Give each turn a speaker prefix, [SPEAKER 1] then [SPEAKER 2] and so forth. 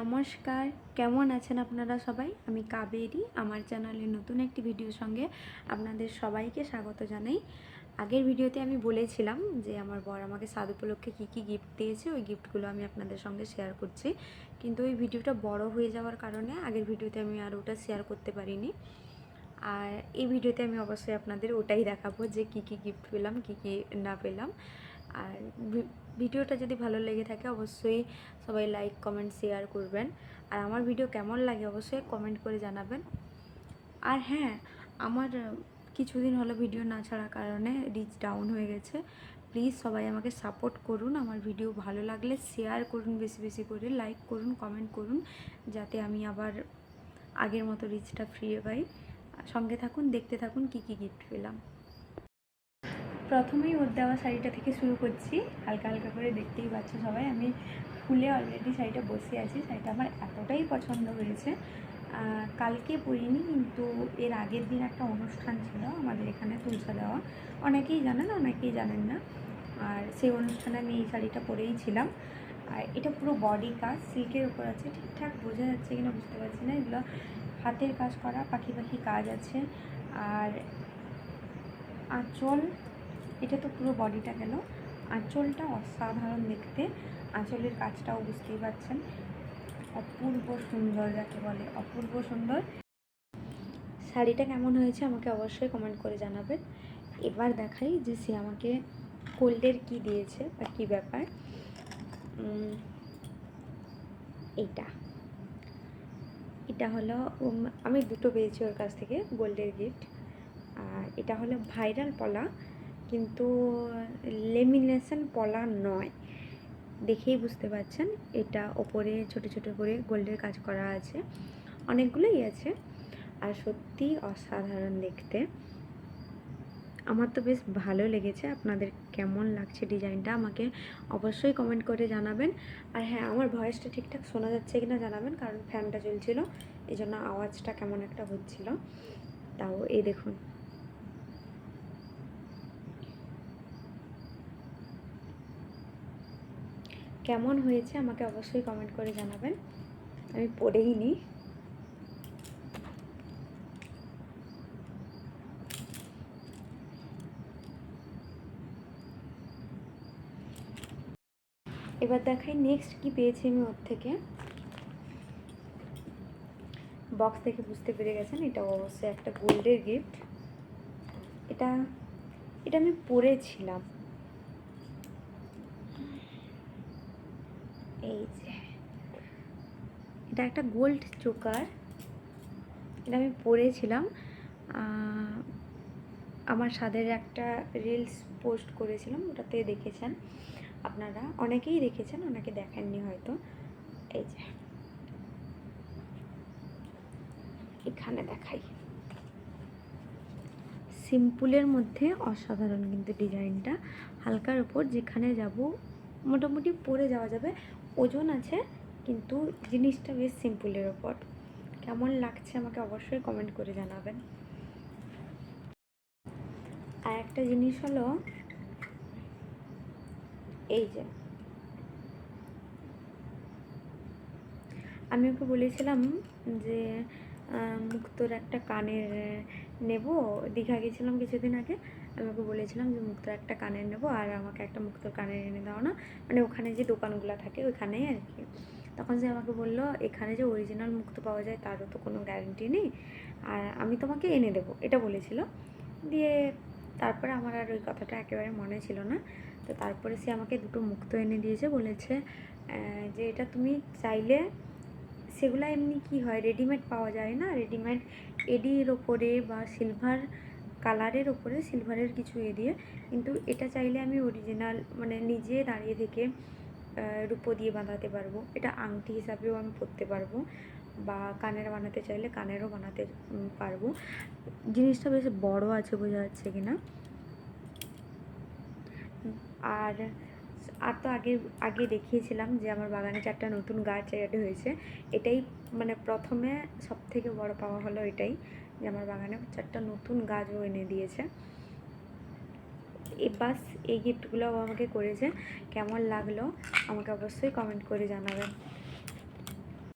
[SPEAKER 1] নমস্কার। কেমন আছেন আপনারা সবাই? আমি কাবেরি, আমার চ্যানেলে নতুন একটি ভিডিওর সঙ্গে আপনাদের সবাইকে স্বাগত জানাই। আগের ভিডিওতে আমি বলেছিলাম যে আমার বর আমাকে স্বাদ উপলক্ষে কী কী গিফট দিয়েছে, ওই গিফটগুলো আমি আপনাদের সঙ্গে শেয়ার করছি। কিন্তু ওই ভিডিওটা বড় হয়ে যাওয়ার কারণে আগের ভিডিওতে আমি আর ওটা শেয়ার করতে পারিনি। আর এই ভিডিওতে আমি অবশ্যই আপনাদের ওটাই দেখাবো যে কী কী গিফট পেলাম, কী কী না পেলাম। আর ভিডিওটা যদি ভালো লেগে থাকে অবশ্যই সবাই লাইক কমেন্ট শেয়ার করবেন। আর আমার ভিডিও কেমন লাগে অবশ্যই কমেন্ট করে জানাবেন। আর হ্যাঁ আমার কিছুদিন হলো ভিডিও না ছাড়ার কারণে রিচ ডাউন হয়ে গেছে। প্লিজ সবাই আমাকে সাপোর্ট করুন। আমার ভিডিও ভালো লাগলে শেয়ার করুন, বেশি বেশি করে লাইক করুন কমেন্ট করুন, যাতে আমি আবার আগের মতো রিচটা ফিরে পাই। সঙ্গে থাকুন, দেখতে থাকুন, কি কি গিফট পেলাম। প্রথমেই ওর দেওয়া শাড়িটা থেকে শুরু করছি। হালকা হালকা করে দেখতেই পাচ্ছ সবাই, আমি ফুলে অলরেডি শাড়িটা বসে আছি। শাড়িটা আমার এতটাই পছন্দ হয়েছে। কালকে পরিনি, কিন্তু এর আগের দিন একটা অনুষ্ঠান ছিল আমাদের এখানে তুলসা দেওয়া। অনেকেই জানেন অনেকেই জানেন না। আর সেই অনুষ্ঠানে আমি এই শাড়িটা পরেই ছিলাম। আর এটা পুরো বডি কাজ, সিল্কের উপর আছে। ঠিকঠাক বোঝা যাচ্ছে কিনা বুঝতে পারছি না। এগুলো হাতের কাজ করা, পাখি পাখি কাজ আছে। আর আঁচল এটা তো পুরো বডিটা গেল। আঁচলটা অসাধারণ দেখতে। আঁচলের কাজটাও বুঝতেই পারছেন। অপূর্ব সুন্দর যাকে বলে, অপূর্ব সুন্দর। শাড়িটা কেমন হয়েছে আমাকে অবশ্যই কমেন্ট করে জানাবেন। এবার দেখাই যে সে আমাকে কোল্ডের কি দিয়েছে বা কী ব্যাপার। এইটা। এটা হলো আমি দুটো পেয়েছি ওর কাছ থেকে গোল্ডের গিফট আর এটা হলো ভাইরাল পলা। কিন্তু লেমিনেশন পলা নয়। দেখেই বুঝতে পারছেন, এটা ওপরে ছোট ছোট করে গোল্ডের কাজ করা আছে। অনেকগুলোই আছে। আর সত্যি অসাধারণ দেখতে। আমার তো বেশ ভালো লেগেছে। আপনাদের কেমন লাগছে ডিজাইনটা আমাকে অবশ্যই কমেন্ট করে জানাবেন। আর হ্যাঁ আমার ভয়েসটা ঠিকঠাক শোনা যাচ্ছে কি না জানাবেন, কারণ ফ্যানটা চলছিল এই জন্য আওয়াজটা কেমন একটা হচ্ছিল। তাও এই দেখুন। কেমন হয়েছে আমাকে অবশ্যই কমেন্ট করে জানাবেন। আমি পড়েই নিই এবার দেখাই নেক্সট কি পেয়েছি আমি ওর থেকে। বক্স থেকে বুঝতে পেরে গেছেন, এটা অবশ্যই একটা গোল্ডের গিফট এটা এটা আমি পরেছিলাম এই যে, এটা একটা গোল্ড চোকার। এটা আমি পরেছিলাম আমার স্বাদের একটা রিলস পোস্ট করেছিলাম, ওটাতে দেখেছেন আপনারা। অনেকেই দেখেছেন, অনেকে দেখেননি হয়তো। এই যে, এখানে দেখাই। সিম্পলের মধ্যে অসাধারণ কিন্তু ডিজাইনটা। হালকার উপর যেখানে যাব, মোটামুটি পরে যাওয়া যাবে। ওজন আছে, কিন্তু জিনিসটা বেশ সিম্পলের ওপর। কেমন লাগছে আমাকে অবশ্যই কমেন্ট করে জানাবেন। আর একটা জিনিস হলো, এই যে, আমি ওকে বলেছিলাম যে মুক্তোর একটা কানের নেব, দীঘা গেছিলাম কিছুদিন আগে। আমি ওকে বলেছিলাম যে মুক্তোর একটা কানের নেব, আর আমাকে একটা মুক্তোর কানের এনে দাও না। মানে ওখানে যে দোকানগুলো থাকে, ওইখানেই আর কি। তখন সে আমাকে বলল, এখানে যে অরিজিনাল মুক্তো পাওয়া যায়, তারও তো কোনো গ্যারেন্টি নেই। আর আমি তোমাকে এনে দেবো। এটা বলেছিল। দিয়ে তারপরে আমার আর ওই কথাটা একেবারে মনে ছিল না। তো তারপরে সে আমাকে দুটো মুক্তো এনে দিয়েছে, বলেছে যে এটা তুমি চাইলে, সেগুলো এমনি কি হয়? রেডিমেড পাওয়া যায় না। রেডিমেড এডির ওপরে বা সিলভার কালারের ওপরে সিলভারের কিছু এ দিয়ে। কিন্তু এটা চাইলে আমি অরিজিনাল মানে নিজে দাঁড়িয়ে থেকে রূপো দিয়ে বাঁধাতে পারব। এটা আংটি হিসাবেও আমি পরতে পারব। বা কানের বানাতে চাইলে কানেরও বানাতে পারব। জিনিসটা বেশ বড় আছে বোঝা যাচ্ছে কিনা আর আর তো আগে আগে দেখিয়েছিলাম যে আমার বাগানে চারটা নতুন গাছ অ্যাড হয়েছে। এটাই মানে প্রথমে সব থেকে বড় পাওয়া হলো এটাই। যে আমার বাগানে চারটা নতুন গাছও এনে দিয়েছে। এই বাস, এই গিফটগুলো আমাকে করেছে। কেমন লাগল? আমাকে অবশ্যই কমেন্ট করে জানাবেন।